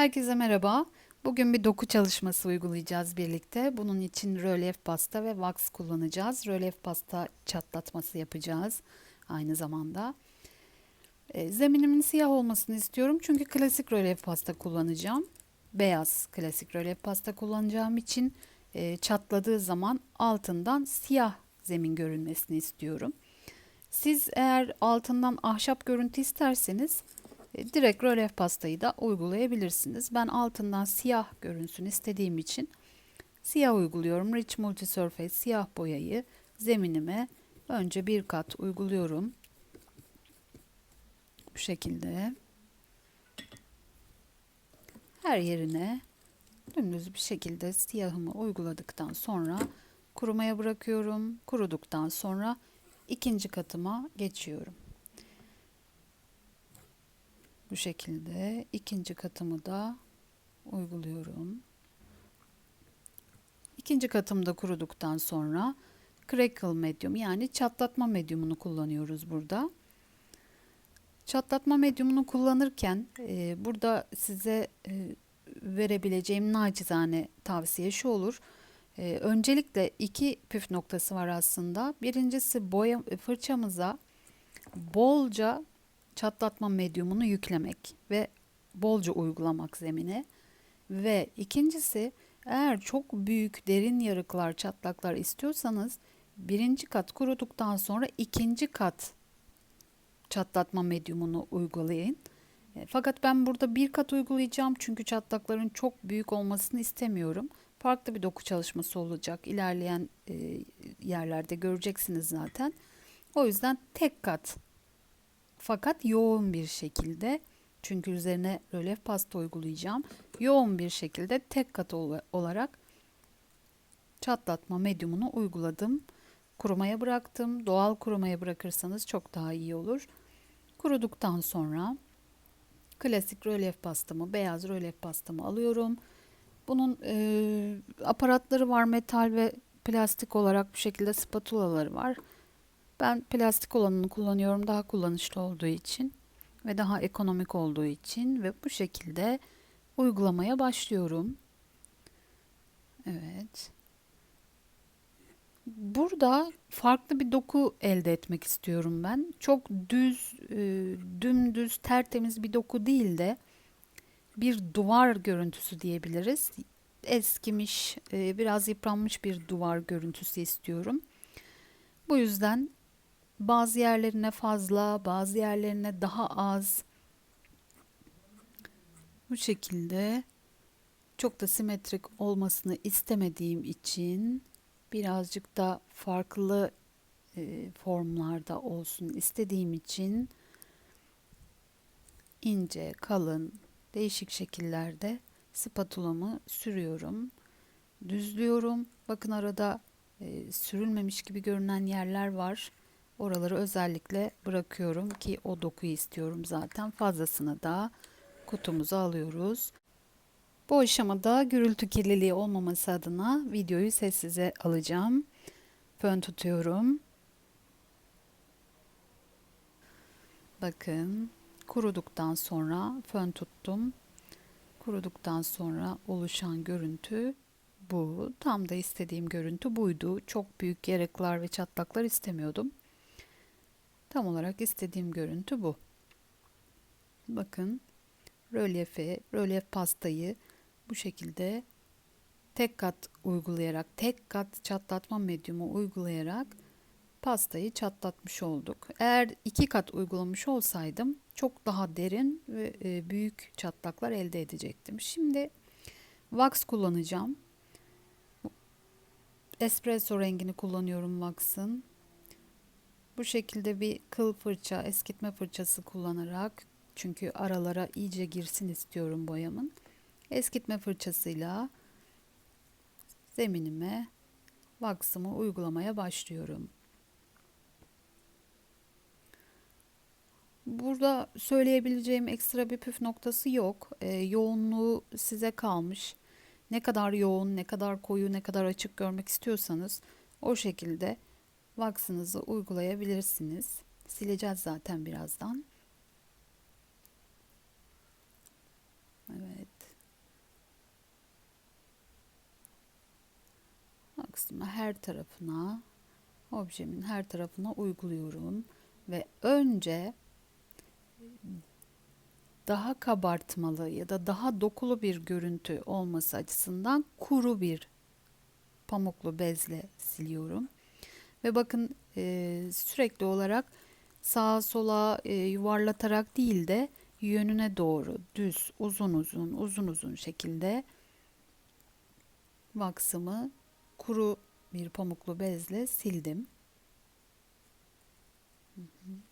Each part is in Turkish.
Herkese merhaba. Bugün bir doku çalışması uygulayacağız birlikte. Bunun için rölyef pasta ve wax kullanacağız. Rölyef pasta çatlatması yapacağız aynı zamanda. E, zeminimin siyah olmasını istiyorum çünkü klasik rölyef pasta kullanacağım. Beyaz klasik rölyef pasta kullanacağım için e, çatladığı zaman altından siyah zemin görünmesini istiyorum. Siz eğer altından ahşap görüntü isterseniz direkt rölyef pastayı da uygulayabilirsiniz. Ben altından siyah görünsün istediğim için siyah uyguluyorum. Rich Multi Surface siyah boyayı zeminime önce bir kat uyguluyorum. Bu şekilde. Her yerine dümdüz bir şekilde siyahımı uyguladıktan sonra kurumaya bırakıyorum. Kuruduktan sonra ikinci katıma geçiyorum. Bu şekilde ikinci katımı da uyguluyorum. İkinci katım da kuruduktan sonra crackle medium yani çatlatma medyumunu kullanıyoruz burada. Çatlatma medyumunu kullanırken e, burada size e, verebileceğim nacizane tavsiye şu olur. E, öncelikle iki püf noktası var aslında. Birincisi boya fırçamıza bolca çatlatma medyumunu yüklemek ve bolca uygulamak zemine. Ve ikincisi eğer çok büyük derin yarıklar çatlaklar istiyorsanız birinci kat kuruduktan sonra ikinci kat çatlatma medyumunu uygulayın. E, fakat ben burada bir kat uygulayacağım çünkü çatlakların çok büyük olmasını istemiyorum. Farklı bir doku çalışması olacak. İlerleyen e, yerlerde göreceksiniz zaten. O yüzden tek kat fakat yoğun bir şekilde çünkü üzerine rölyef pasta uygulayacağım. Yoğun bir şekilde tek kat olarak çatlatma medyumunu uyguladım. Kurumaya bıraktım. Doğal kurumaya bırakırsanız çok daha iyi olur. Kuruduktan sonra klasik rölyef pastamı, beyaz rölyef pastamı alıyorum. Bunun e, aparatları var metal ve plastik olarak bu şekilde spatulaları var. Ben plastik olanını kullanıyorum daha kullanışlı olduğu için ve daha ekonomik olduğu için ve bu şekilde uygulamaya başlıyorum. Evet. Burada farklı bir doku elde etmek istiyorum ben. Çok düz, e, dümdüz, tertemiz bir doku değil de bir duvar görüntüsü diyebiliriz. Eskimiş, e, biraz yıpranmış bir duvar görüntüsü istiyorum. Bu yüzden bazı yerlerine fazla, bazı yerlerine daha az. Bu şekilde çok da simetrik olmasını istemediğim için birazcık da farklı e, formlarda olsun istediğim için ince, kalın, değişik şekillerde spatulamı sürüyorum. Düzlüyorum. Bakın arada e, sürülmemiş gibi görünen yerler var. Oraları özellikle bırakıyorum ki o dokuyu istiyorum zaten. Fazlasını da kutumuza alıyoruz. Bu aşamada gürültü kirliliği olmaması adına videoyu sessize alacağım. Fön tutuyorum. Bakın kuruduktan sonra fön tuttum. Kuruduktan sonra oluşan görüntü bu. Tam da istediğim görüntü buydu. Çok büyük yarıklar ve çatlaklar istemiyordum. Tam olarak istediğim görüntü bu. Bakın rölyefe, rölyef pastayı bu şekilde tek kat uygulayarak, tek kat çatlatma medyumu uygulayarak pastayı çatlatmış olduk. Eğer iki kat uygulamış olsaydım çok daha derin ve e, büyük çatlaklar elde edecektim. Şimdi wax kullanacağım. Espresso rengini kullanıyorum wax'ın. Bu şekilde bir kıl fırça, eskitme fırçası kullanarak çünkü aralara iyice girsin istiyorum boyamın. Eskitme fırçasıyla zeminime vaksımı uygulamaya başlıyorum. Burada söyleyebileceğim ekstra bir püf noktası yok. E, yoğunluğu size kalmış. Ne kadar yoğun, ne kadar koyu, ne kadar açık görmek istiyorsanız o şekilde Vaksınızı uygulayabilirsiniz. Sileceğiz zaten birazdan. Evet. Vaksımı her tarafına, objemin her tarafına uyguluyorum. Ve önce daha kabartmalı ya da daha dokulu bir görüntü olması açısından kuru bir pamuklu bezle siliyorum. Ve bakın e, sürekli olarak sağa sola e, yuvarlatarak değil de yönüne doğru düz uzun uzun uzun uzun şekilde vaksımı kuru bir pamuklu bezle sildim. Hı hı.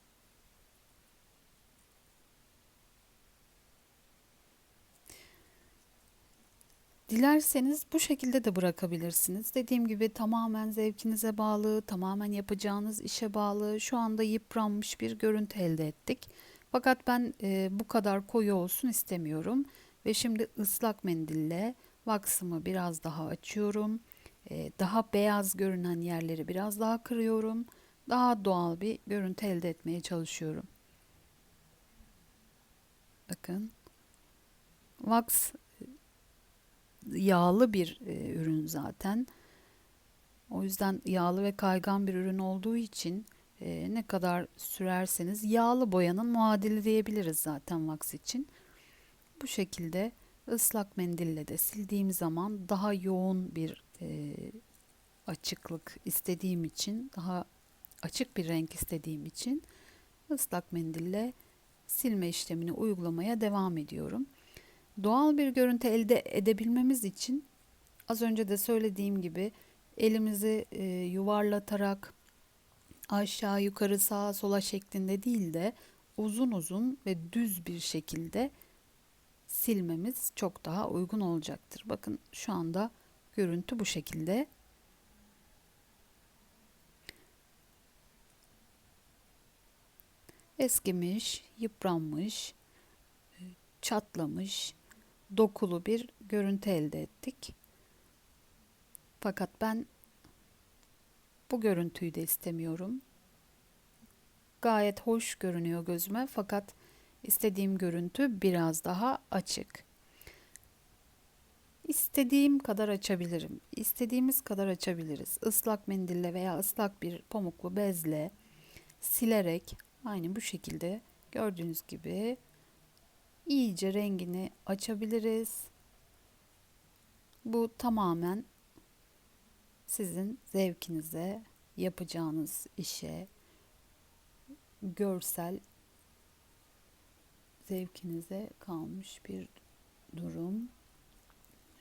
Dilerseniz bu şekilde de bırakabilirsiniz. Dediğim gibi tamamen zevkinize bağlı, tamamen yapacağınız işe bağlı. Şu anda yıpranmış bir görüntü elde ettik. Fakat ben e, bu kadar koyu olsun istemiyorum. Ve şimdi ıslak mendille vaksımı biraz daha açıyorum. E, daha beyaz görünen yerleri biraz daha kırıyorum. Daha doğal bir görüntü elde etmeye çalışıyorum. Bakın. Wax yağlı bir e, ürün zaten. O yüzden yağlı ve kaygan bir ürün olduğu için e, ne kadar sürerseniz yağlı boyanın muadili diyebiliriz zaten wax için. Bu şekilde ıslak mendille de sildiğim zaman daha yoğun bir e, açıklık istediğim için, daha açık bir renk istediğim için ıslak mendille silme işlemini uygulamaya devam ediyorum. Doğal bir görüntü elde edebilmemiz için az önce de söylediğim gibi elimizi e, yuvarlatarak aşağı yukarı sağa sola şeklinde değil de uzun uzun ve düz bir şekilde silmemiz çok daha uygun olacaktır. Bakın şu anda görüntü bu şekilde. Eskimiş, yıpranmış, çatlamış, dokulu bir görüntü elde ettik. Fakat ben bu görüntüyü de istemiyorum. Gayet hoş görünüyor gözüme fakat istediğim görüntü biraz daha açık. İstediğim kadar açabilirim. İstediğimiz kadar açabiliriz. Islak mendille veya ıslak bir pamuklu bezle silerek aynı bu şekilde gördüğünüz gibi iyice rengini açabiliriz. Bu tamamen sizin zevkinize, yapacağınız işe, görsel zevkinize kalmış bir durum.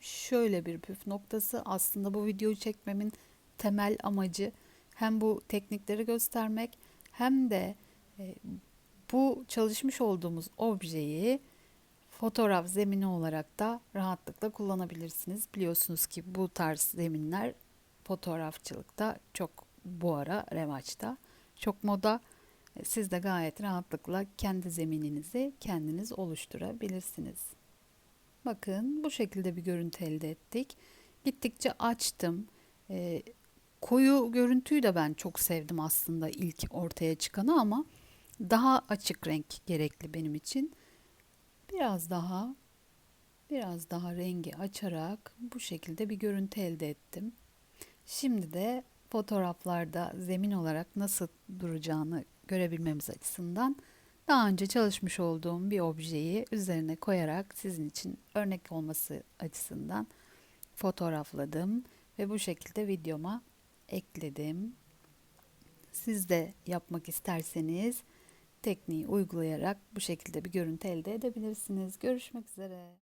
Şöyle bir püf noktası aslında bu videoyu çekmemin temel amacı hem bu teknikleri göstermek hem de e, bu çalışmış olduğumuz objeyi fotoğraf zemini olarak da rahatlıkla kullanabilirsiniz. Biliyorsunuz ki bu tarz zeminler fotoğrafçılıkta çok bu ara revaçta. Çok moda. Siz de gayet rahatlıkla kendi zemininizi kendiniz oluşturabilirsiniz. Bakın bu şekilde bir görüntü elde ettik. Gittikçe açtım. E, koyu görüntüyü de ben çok sevdim aslında ilk ortaya çıkanı ama daha açık renk gerekli benim için. Biraz daha biraz daha rengi açarak bu şekilde bir görüntü elde ettim. Şimdi de fotoğraflarda zemin olarak nasıl duracağını görebilmemiz açısından daha önce çalışmış olduğum bir objeyi üzerine koyarak sizin için örnek olması açısından fotoğrafladım ve bu şekilde videoma ekledim. Siz de yapmak isterseniz tekniği uygulayarak bu şekilde bir görüntü elde edebilirsiniz. Görüşmek üzere.